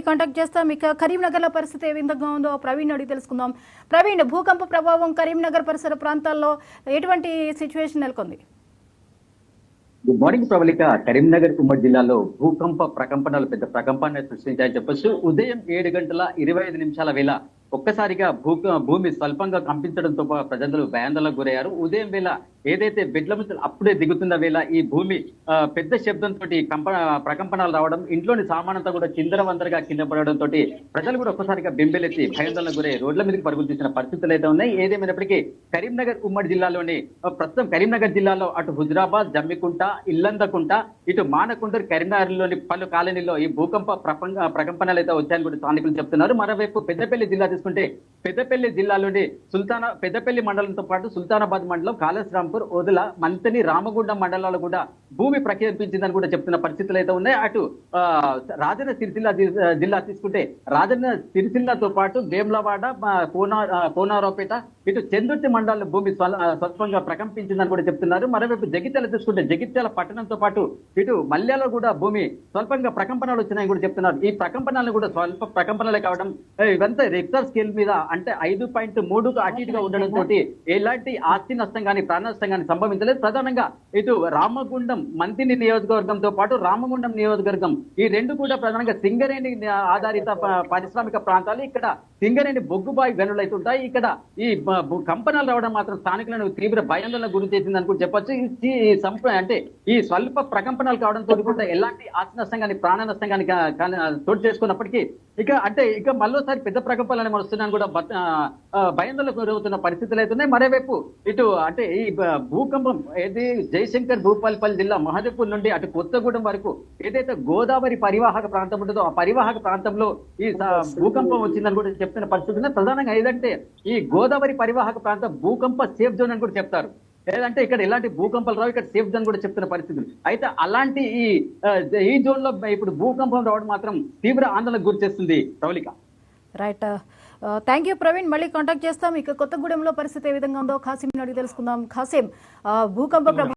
మళ్ళీ కాంటాక్ట్ చేస్తాం. ఇక కరీంనగర్లో పరిస్థితి ఏ విధంగా ఉందో ప్రవీణ్ అడిగి తెలుసుకుందాం. ప్రవీణ్ భూకంప ప్రభావం కరీంనగర్ పరిసర ప్రాంతాల్లో ఎటువంటి సిచ్యువేషన్ నెలకొంది? గుడ్ మార్నింగ్ ప్రవళిక కరీంనగర్ ఉమ్మడి జిల్లాలో భూకంప ప్రకంపనలు పెద్ద ప్రకంపాన్ని సృష్టించాయని చెప్పొచ్చు. ఉదయం ఏడు గంటల ఇరవై ఐదు నిమిషాల వేళ ఒక్కసారిగా భూ భూమి స్వల్పంగా కంపించడంతో ప్రజలు భయాందోళనకు గురయ్యారు. ఉదయం వేళ ఏదైతే బిడ్ల నుంచి అప్పుడే దిగుతున్న వేళ ఈ భూమి పెద్ద శబ్దంతో కంప ప్రకంపనలు రావడం ఇంట్లోని సామానంతా కూడా చిందరవందరగా కింద పడడంతో ప్రజలు కూడా ఒక్కసారిగా బెంబెలెత్తి భయాందోళనకు గురై రోడ్ల మీదకి పరుగులు తీసిన పరిస్థితులు అయితే ఉన్నాయి. ఏదేమైనప్పటికీ కరీంనగర్ ఉమ్మడి జిల్లాలోని ప్రస్తుతం కరీంనగర్ జిల్లాలో అటు హుజరాబాద్ జమ్మికుంట ఇల్లందకుంట ఇటు మానకుంటూరు కరీంనగర్లోని పలు కాలనీలో ఈ భూకంప ప్రపంగ ప్రకంపనలు అయితే వచ్చాయని కూడా స్థానికులు చెప్తున్నారు. మరోవైపు పెద్దపల్లి జిల్లా తీసుకుంటే పెద్దపల్లి జిల్లాలోని సుల్తానా పెద్దపల్లి మండలంతో పాటు సుల్తానాబాద్ మండలం రాంపూర్ ఓదుల మంతని రామగుండం మండలాలు కూడా భూమి ప్రఖ్యాపించిందని కూడా చెప్తున్న పరిస్థితులు అయితే ఉన్నాయి. అటు ఆ, రాజన్న సిరిసిల్ల జిల్లా తీసుకుంటే రాజన్న సిరిసిల్లతో పాటు వేములవాడ కోనా కోనారావుపేట ఇటు చెందుర్తి మండల భూమి స్వల్పంగా ప్రకంపించిందని కూడా చెప్తున్నారు. మరోవైపు జగిత్యాల తీసుకుంటే జగిత్యాల పట్టణంతో పాటు ఇటు మల్యాలో కూడా భూమి స్వల్పంగా ప్రకంపనలు వచ్చినాయని కూడా చెప్తున్నారు. ఈ ప్రకంపనలు కూడా స్వల్ప ప్రకంపనలే కావడం ఇవంతా రెక్టర్ స్కేల్ మీద అంటే ఐదు పాయింట్ మూడుకు అటు ఇటుగా ఉండడం తోటి ఎలాంటి ఆస్తి నష్టం కానీ ప్రాణ నష్టం కానీ సంభవించలేదు. ప్రధానంగా ఇటు రామగుండం మంతిని నియోజకవర్గంతో పాటు రామగుండం నియోజకవర్గం ఈ రెండు కూడా ప్రధానంగా సింగరేణి ఆధారిత పారిశ్రామిక ప్రాంతాలు. ఇక్కడ సింగరేణి బొగ్గుబాయి గనులు అయితే ఉంటాయి ఇక్కడ ఈ కంపెనీలు రావడం మాత్రం స్థానికులను తీవ్ర భయాందోళన గురి చేసింది కూడా చెప్పొచ్చు. ఈ సంప అంటే ఈ స్వల్ప ప్రకంపనలు కావడంతో కూడా ఎలాంటి ఆస్తి నష్టం కానీ ప్రాణ నష్టం కానీ చోటు చేసుకున్నప్పటికీ ఇక అంటే ఇక మళ్ళీసారి పెద్ద ప్రకంపనలు వస్తున్నాయని కూడా భయాందోళన గురవుతున్న పరిస్థితులు అయితే ఉన్నాయి. మరోవైపు ఇటు అంటే ఈ భూకంపం ఏది జయశంకర్ భూపాలపల్లి జిల్లా మహదేపూర్ నుండి అటు కొత్తగూడెం వరకు ఏదైతే గోదావరి పరివాహక ప్రాంతం ఉంటుందో ఆ పరివాహక ప్రాంతంలో ఈ భూకంపం వచ్చిందని కూడా చెప్తున్న పరిస్థితి ప్రధానంగా ఏదంటే ఈ గోదావరి పరివాహక ప్రాంతం భూకంప సేఫ్ జోన్ అని కూడా చెప్తారు. ఏదంటే ఇక్కడ ఎలాంటి భూకంపాలు రావు ఇక్కడ సేఫ్ జోన్ కూడా చెప్తున్న పరిస్థితులు. అయితే అలాంటి ఈ ఈ జోన్లో ఇప్పుడు భూకంపం రావడం మాత్రం తీవ్ర ఆందోళనకు గురి చేస్తుంది Pravalika right thank you Praveen మళ్ళీ కాంటాక్ట్ చేస్తాం. ఇక కొత్తగూడెంలో పరిస్థితి ఏ విధంగా ఉందో ఖాసిం అడిగి తెలుసుకుందాం. ఖాసిం ఆ, భూకంప ప్రభావం